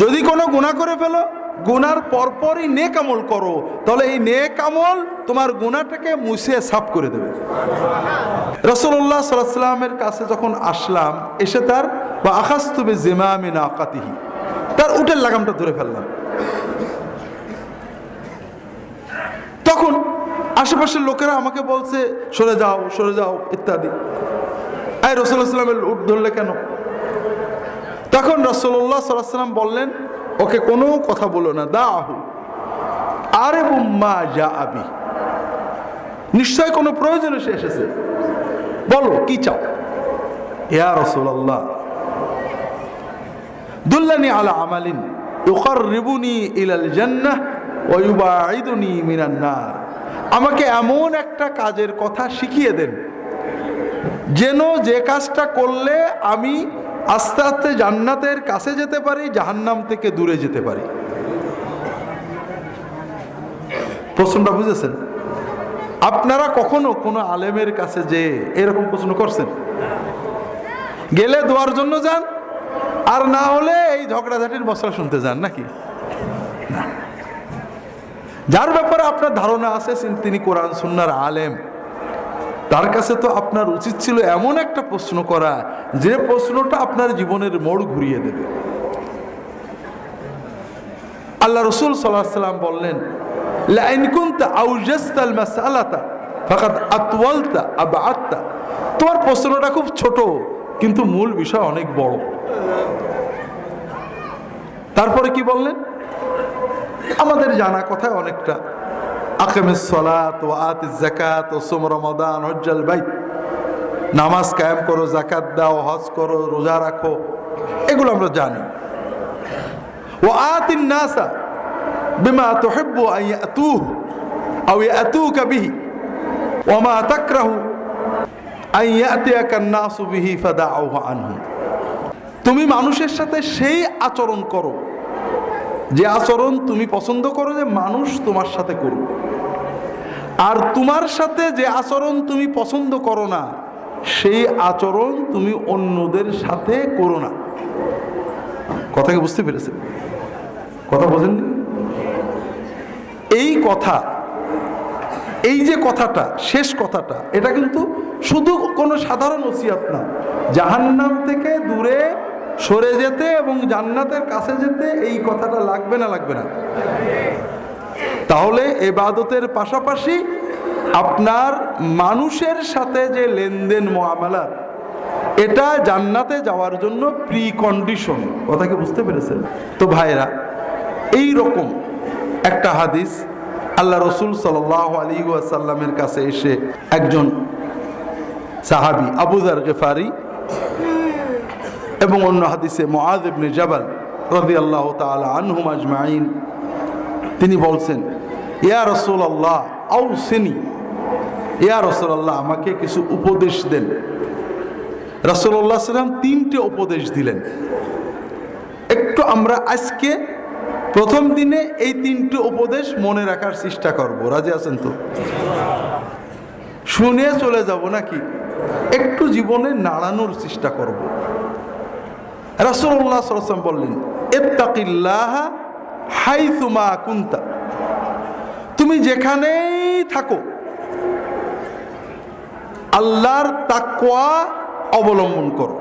যদি কোনো গুণা করে ফেলো গুনার পরপরই নেক আমল করো, তাহলে এই নেক আমল তোমার গুণাটাকে মুছে সাফ করে দেবে। রসল্লাহ সাল্লামের কাছে যখন আসলাম, এসে তার, বা আকাস্তবে জেমামে না আকাতিহি তার উটের লাগামটা ধরে ফেললাম। তখন আশেপাশের লোকেরা আমাকে বলছে, সরে যাও সরে যাও, ইত্যাদি। এই রসুল্লাহ সাল্লামের উট ধরলে কেন? তখন রসল্লাহ সাল্লাম বললেন, ওকে কোনো কথা বলো না দা আহু আরে বুম্মা যা আবি নিশ্চয় কোনো প্রয়োজনে সে এসেছে। বলো, কি চাও? ইয়া রসুল্লাহ দুল্লানি আলা আমালিন, ইউকাররিবুনি ইলাল জান্নাহ ওয়া ইউবাঈদুনি মিনান নার। আমাকে এমন একটা কাজের কথা শিখিয়ে দেন, যেন যে কাজটা করলে আমি আস্তে আস্তে জান্নাতের কাছে যেতে পারি, জাহান্নাম থেকে দূরে যেতে পারি। প্রশ্নটা বুঝেছেন? আপনারা কখনো কোনো আলেমের কাছে যে এরকম প্রশ্ন করছেন? গেলে দোয়ার জন্য যান, আর না হলে এই ঝগড়াঝাটির মশলা শুনতে যান, নাকি। যার ব্যাপারে আপনার ধারণা আছে, তিনি কোরআন, সুন্নার আলেম তার কাছে তো আপনার উচিত ছিল এমন একটা প্রশ্ন করা যে প্রশ্নটা আপনার জীবনের মোড় ঘুরিয়ে দেবে। আল্লাহ রসুল সাল্লাহ সাল্লাম বললেন তোমার প্রশ্নটা খুব ছোট, কিন্তু মূল বিষয় অনেক বড়। তারপরে কি বললেন? আমাদের জানা কথায় অনেকটা আকেমের সলাত ও আত জাকাত ও সোম রমাদান, হজ্জাল বাইত। নামাজ কায়েম করো জাকাত দাও, হজ করো, রোজা রাখো, এগুলো আমরা জানি। ও আতিন নাসা বিমা তুহিব্বু আন ইয়াতুহু আও ইয়াতুকা বিহি ওয়া মা তাকরাহু আন ইয়াতিয়াকা আন-নাসু বিহি ফাদাউহু আনহু। তুমি মানুষের সাথে সেই আচরণ করো। যে আচরণ তুমি পছন্দ করো যে মানুষ তোমার সাথে করুক। আর তোমার সাথে যে আচরণ তুমি পছন্দ করো না, সেই আচরণ তুমি অন্যদের সাথে করো না। কথাকে বুঝতে পেরেছেন? কথা বোঝেননি? এই কথা, এই যে কথাটা, শেষ কথাটা, এটা কিন্তু শুধু কোনো সাধারণ ওসিয়াত না। জাহান্নাম থেকে দূরে সরে যেতে এবং জান্নাতের কাছে যেতে এই কথাটা লাগবে না লাগবে না। তাহলে এবাদতের পাশাপাশি আপনার মানুষের সাথে যে লেনদেন মোয়ামেলা, এটা জান্নাতে যাওয়ার জন্য প্রি কন্ডিশন কথা কি বুঝতে পেরেছেন? তো ভাইরা এই রকম একটা হাদিস আল্লাহ রসুল সাল আলী ওয়াসাল্লামের কাছে এসে একজন সাহাবি আবুদার গেফারি এবং অন্য হাদিসে মোয়াজ ইবনে জাবাল রদি আল্লাহ তালা আনহুম আজমাইন তিনি বলছেন, ইয়া রসুল আল্লাহ আউ সেনি ইয়া রসুল আল্লাহ আমাকে কিছু উপদেশ দেন। রসুল্লাহ সাল্লাম তিনটে উপদেশ দিলেন। একটু আমরা আজকে প্রথম দিনে এই তিনটে উপদেশ মনে রাখার চেষ্টা করব। রাজি আছেন তো? শুনে চলে যাব নাকি? একটু জীবনে নাড়ানোর চেষ্টা করব। রাসুল্লাহ সাল্লাম বললেন এত্তাকিল্লাহ হাই তুমা কুন্তা। তুমি যেখানেই থাকো, আল্লাহর তাকওয়া অবলম্বন করো।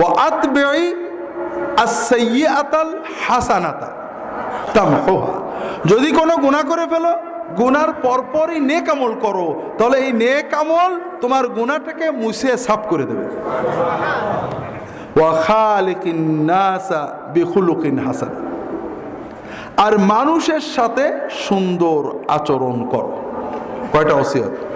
ও আতাল হাসানাতা তামহা যদি কোনো গুণা করে ফেলো গুনার পরপরই নেক আমল করো, তাহলে এই নেক আমল তোমার গুণাটাকে মুছে সাফ করে দেবে। ওয়াখালিকিন নাসা বিখুলুকিন হাসান। আর মানুষের সাথে সুন্দর আচরণ করো। কয়টা ওসিয়ত?